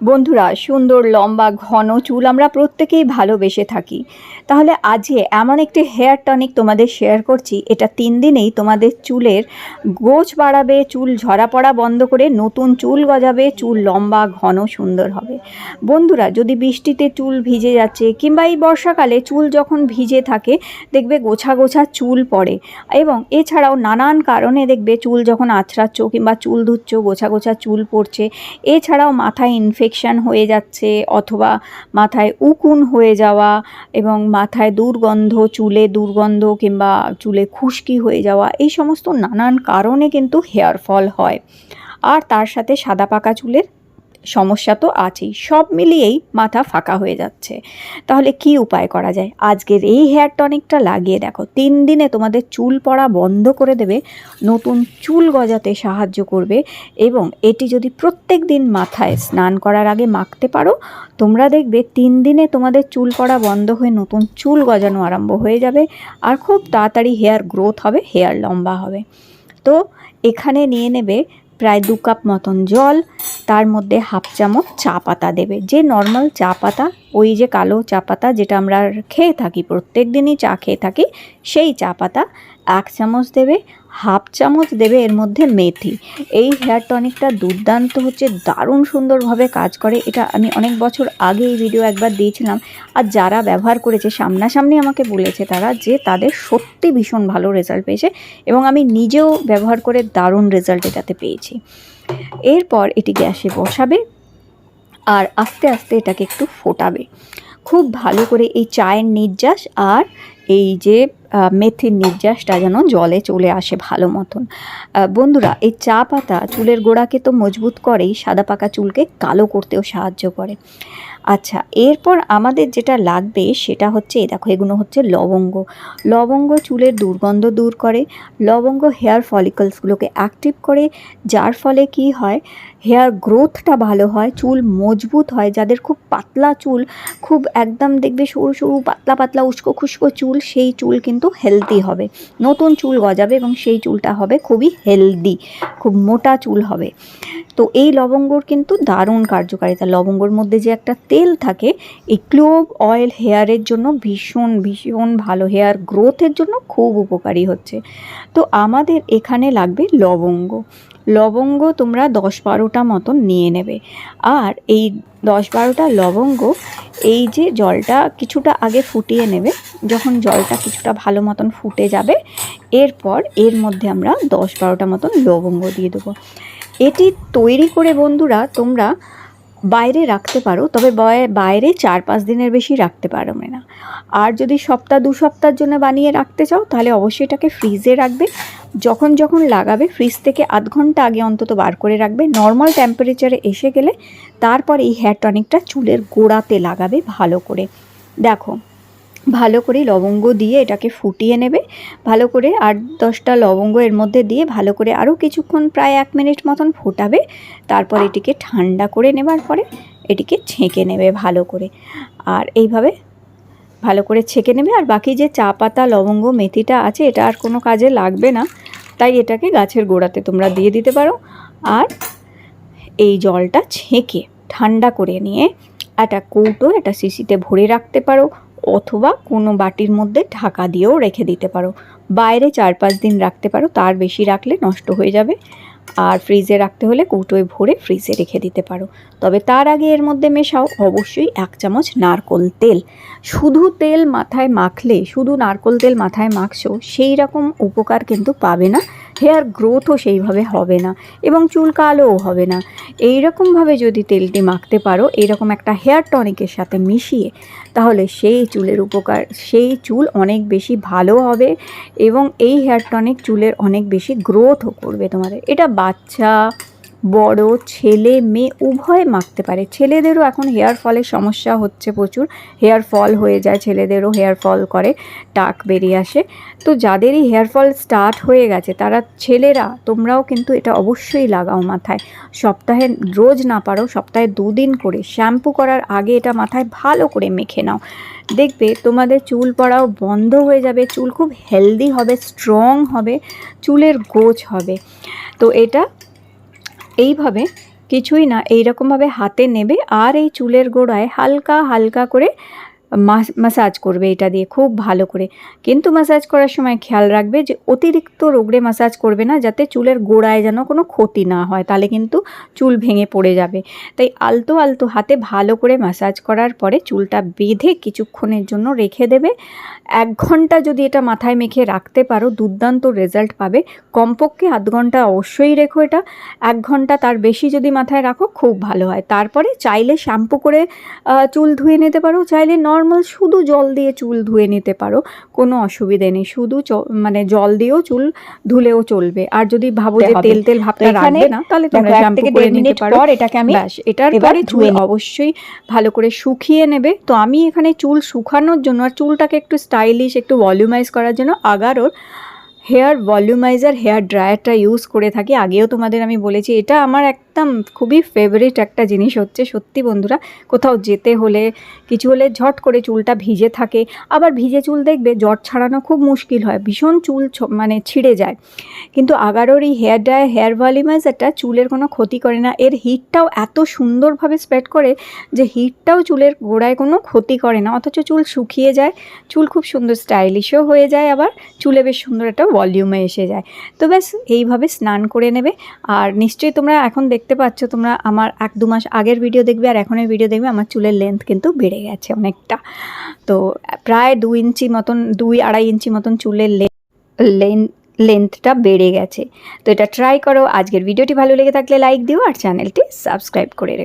বন্ধুরা, সুন্দর, লম্বা, ঘন চুল আমরা প্রত্যেকেই ভালোবেসে থাকি। তাহলে আজকে এমন একটি হেয়ার টনিক তোমাদের শেয়ার করছি, এটা তিন দিনেই তোমাদের চুলের গোছ বাড়াবে, চুল ঝরা পড়া বন্ধ করে নতুন চুল গজাবে, চুল লম্বা, ঘন, সুন্দর হবে। বন্ধুরা, যদি বৃষ্টিতে চুল ভিজে যাচ্ছে কিংবা এই বর্ষাকালে চুল যখন ভিজে থাকে, দেখবে গোছা গোছা চুল পড়ে। এবং এছাড়াও নানান কারণে দেখবে চুল যখন আছড়াচ্ছ কিংবা চুল ধুচ্ছ, গোছা গোছা চুল পড়ছে। এছাড়াও মাথায় ইনফেকশান হয়ে যাচ্ছে অথবা মাথায় উকুন হয়ে যাওয়া এবং মাথায় দুর্গন্ধ, চুলে দুর্গন্ধ কিংবা চুলে খুশকি হয়ে যাওয়া, এই সমস্ত নানান কারণে কিন্তু হেয়ার ফল হয়। আর তার সাথে সাদা পাকা চুলের সমস্যা তো আছেই, সব মিলিয়েই মাথা ফাঁকা হয়ে যাচ্ছে। তাহলে কি উপায় করা যায়? আজকের এই হেয়ার টনিকটা লাগিয়ে দেখো, তিন দিনে তোমাদের চুল পড়া বন্ধ করে দেবে, নতুন চুল গজাতে সাহায্য করবে এবং এটি যদি প্রত্যেক দিন মাথায় স্নান করার আগে মাখতে পারো, তোমরা দেখবে তিন দিনে তোমাদের চুল পড়া বন্ধ হয়ে নতুন চুল গজানো আরম্ভ হয়ে যাবে আর খুব তাড়াতাড়ি হেয়ার গ্রোথ হবে, হেয়ার লম্বা হবে। তো এখানে নিয়ে নেবে প্রায় দু কাপ মতন জল, তার মধ্যে হাফ চামচ চা পাতা দেবে। যে নর্মাল চা পাতা, ওই যে কালো চা পাতা যেটা আমরা খেয়ে থাকি প্রত্যেক দিনই চা খেয়ে থাকি, সেই চা পাতা এক চামচ দেবে। হাফ চামচ দেবে এর মধ্যে মেথি। এই হেয়ার টনিকটা দুর্দান্ত হচ্ছে, দারুণ সুন্দরভাবে কাজ করে। এটা আমি অনেক বছর আগে এই ভিডিও একবার দিয়েছিলাম। আর যারা ব্যবহার করেছে, সামনাসামনি আমাকে বলেছে তারা যে তাদের সত্যি ভীষণ ভালো রেজাল্ট পেয়েছে এবং আমি নিজেও ব্যবহার করে দারুণ রেজাল্ট এটাতে পেয়েছি। এরপর এটি গ্যাসে বসাবে আর আস্তে আস্তে এটাকে একটু ফোটাবে। খুব ভালো করে এই চায়ের নির্যাস আর এই যে মেথির নির্যাসটা যেন জলে চলে আসে ভালো মতন। বন্ধুরা, এই চা পাতা চুলের গোড়াকে তো মজবুত করেই সাদা পাকা চুলকে কালো করতেও সাহায্য করে। আচ্ছা এরপর আমাদের যেটা লাগবে সেটা হচ্ছে দেখো, এগুলো হচ্ছে লবঙ্গ। লবঙ্গ চুলের দুর্গন্ধ দূর করে। লবঙ্গ হেয়ার ফলিকলসগুলোকে অ্যাক্টিভ করে, যার ফলে কি হয়, হেয়ার গ্রোথটা ভালো হয়, চুল মজবুত হয়। যাদের খুব পাতলা চুল, খুব একদম দেখবে সরু সরু, পাতলা পাতলা, উস্কো খুস্কো চুল, সেই চুল কিন্তু হেলদি হবে। নতুন চুল গজাবে এবং সেই চুলটা হবে খুবই হেলদি খুব মোটা চুল হবে। তো এই লবঙ্গর কিন্তু দারুণ কার্যকারিতা। লবঙ্গর মধ্যে যে একটা তেল থাকে, এই ক্লোভ অয়েল হেয়ারের জন্য ভীষণ ভীষণ ভালো হেয়ার গ্রোথের জন্য খুব উপকারী হচ্ছে। তো আমাদের এখানে লাগবে লবঙ্গ। লবঙ্গ তোমরা দশ বারোটা মতন নিয়ে নেবে। আর এই দশ বারোটা লবঙ্গ, এই যে জলটা কিছুটা আগে ফুটিয়ে নেবে, যখন জলটা কিছুটা ভালো মতন ফুটে যাবে, এরপর এর মধ্যে আমরা দশ বারোটা মতন লবঙ্গ দিয়ে দেবো। এটি তৈরি করে বন্ধুরা তোমরা বাইরে রাখতে পারো, তবে বাইরে চার পাঁচ দিনের বেশি রাখতে পারবে না। আর যদি সপ্তাহ দু সপ্তাহের জন্য বানিয়ে রাখতে চাও, তাহলে অবশ্যই এটাকে ফ্রিজে রাখবে। যখন যখন লাগাবে ফ্রিজ থেকে আধ ঘণ্টা আগে অন্তত বার করে রাখবে। নর্মাল টেম্পারেচারে এসে গেলে তারপর এই হেয়ার টনিকটা চুলের গোড়াতে লাগাবে ভালো করে। দেখো, ভালো করে লবঙ্গ দিয়ে এটাকে ফুটিয়ে নেবে। ভালো করে আট দশটা লবঙ্গ এর মধ্যে দিয়ে ভালো করে আরও কিছুক্ষণ, প্রায় এক মিনিট মতন ফোটাবে। তারপর এটিকে ঠান্ডা করে নেবার পরে এটিকে ছেঁকে নেবে ভালো করে। আর এইভাবে ভালো করে ছেঁকে নেবে আর বাকি যে চা পাতা, লবঙ্গ, মেথিটা আছে, এটা আর কোনো কাজে লাগবে না। তাই এটাকে গাছের গোড়াতে তোমরা দিয়ে দিতে পারো। আর এই জলটা ছেঁকে ঠান্ডা করে নিয়ে একটা কৌটো, একটা শিশিতে ভরে রাখতে পারো অথবা কোনো বাটির মধ্যে ঢাকা দিয়েও রেখে দিতে পারো। বাইরে চার পাঁচ দিন রাখতে পারো, তার বেশি রাখলে নষ্ট হয়ে যাবে। আর ফ্রিজে রাখতে হলে কৌটোয় ভরে ফ্রিজে রেখে দিতে পারো। তবে তার আগে এর মধ্যে মেশাও অবশ্যই এক চামচ নারকোল তেল। শুধু তেল মাথায় মাখলে, শুধু নারকোল তেল মাথায় মাখছো, সেই রকম উপকার কিন্তু পাবে না হেয়ার গ্রোথও সেইভাবে হবে না এবং চুল কালোও হবে না। এই রকমভাবে যদি তেলটি মাখতে পারো, এরকম একটা হেয়ার টনিকের সাথে মিশিয়ে, তাহলে সেই চুলের উপকার, সেই চুল অনেক বেশি ভালো হবে এবং এই হেয়ার টনিক চুলের অনেক বেশি গ্রোথও করবে তোমাদের। এটা বাচ্চা বড় ছেলে মেয়ে উভয় মাখতে পারে। ছেলেদেরও এখন হেয়ার ফলের সমস্যা হচ্ছে প্রচুর। হেয়ার ফল হয়ে যায়, ছেলেদেরও হেয়ার ফল করে, টাক বেরিয়ে আসে। তো যাদেরই হেয়ার ফল স্টার্ট হয়ে গেছে, তারা ছেলেরা, তোমরাও কিন্তু এটা অবশ্যই লাগাও মাথায়। সপ্তাহে রোজ না পারো, সপ্তাহে দুদিন করে শ্যাম্পু করার আগে এটা মাথায় ভালো করে মেখে নাও। দেখবে তোমাদের চুল পড়াও বন্ধ হয়ে যাবে, চুল খুব হেলদি হবে স্ট্রং হবে, চুলের গোছ হবে। তো এটা এইভাবে কিছুই না এইরকমভাবে হাতে নেবে আর এই চুলের গোড়ায় হালকা হালকা করে মাসাজ করবে এটা দিয়ে খুব ভালো করে। কিন্তু মাসাজ করার সময় খেয়াল রাখবে যে অতিরিক্ত রোগড়ে মাসাজ করবে না যাতে চুলের গোড়ায় যেন কোনো ক্ষতি না হয়, তাহলে কিন্তু চুল ভেঙে পড়ে যাবে। তাই আলতো আলতো হাতে ভালো করে মাসাজ করার পরে চুলটা বেঁধে কিছুক্ষণের জন্য রেখে দেবে। এক ঘণ্টা যদি এটা মাথায় মেখে রাখতে পারো, দুর্দান্ত রেজাল্ট পাবে। কমপক্ষে আধ ঘণ্টা অবশ্যই রেখো এটা। এক ঘণ্টা তার বেশি যদি মাথায় রাখো, খুব ভালো হয়। তারপরে চাইলে শ্যাম্পু করে চুল ধুয়ে নিতে পারো। চাইলে নর্মাল শুধু জল দিয়ে চুল ধুয়ে নিতে পারো কোনো অসুবিধে নেই। শুধু মানে জল দিয়েও চুল ধুলেও চলবে। আর যদি ভাবো যে তেল তেল ভাবটা রাখবে না তাহলে তোমরা শ্যাম্পু করে নিতে পারো। এটাকে আমি ব্যাস এটার পরে চুল ধুয়ে অবশ্যই ভালো করে শুকিয়ে নেবে। তো আমি এখানে চুল শুকানোর জন্য আর চুলটাকে একটু স্টাইলিশ একটু ভলিউমাইজ করার জন্য আগারোর হেয়ার ভলিউমাইজার হেয়ার ড্রায়ারটা ইউজ করে থাকি। আগেও তোমাদের আমি বলেছি এটা আমার একদম খুবই ফেভারিট একটা জিনিস হচ্ছে, সত্যি বন্ধুরা, কোথাও যেতে হলে, কিছু হলে ঝট করে চুলটা ভিজে থাকে। আবার ভিজে চুল দেখবে জট ছাড়ানো খুব মুশকিল হয়, ভীষণ চুল মানে ছিঁড়ে যায়। কিন্তু আগারোর এই হেয়ার ড্রায়ার হেয়ার ভলিউমাইজারটা চুলের কোনো ক্ষতি করে না। এর হিটটাও এত সুন্দরভাবে স্প্রেড করে যে হিটটাও চুলের গোড়ায় কোনো ক্ষতি করে না। অথচ চুল শুকিয়ে যায়, চুল খুব সুন্দর স্টাইলিশও হয়ে যায় আবার, চুলে বেশ সুন্দর একটা ভলিউমে এসে যায়। তো ব্যাস, এইভাবে স্নান করে নেবে। আর নিশ্চয়ই তোমরা এখন দেখতে পাচ্ছ তোমরা, আমার এক দু মাস আগের ভিডিও দেখবে আর এখনের ভিডিও দেখবে, আমার চুলের লেন্থ কিন্তু বেড়ে গেছে অনেকটা। তো, প্রায় দু ইঞ্চি মতন, দুই আড়াই ইঞ্চি মতন চুলের লেন লেন্থটা বেড়ে গেছে। তো এটা ট্রাই করো, আজকের ভিডিওটি ভালো লেগে থাকলে লাইক দিও আর চ্যানেলটি সাবস্ক্রাইব করে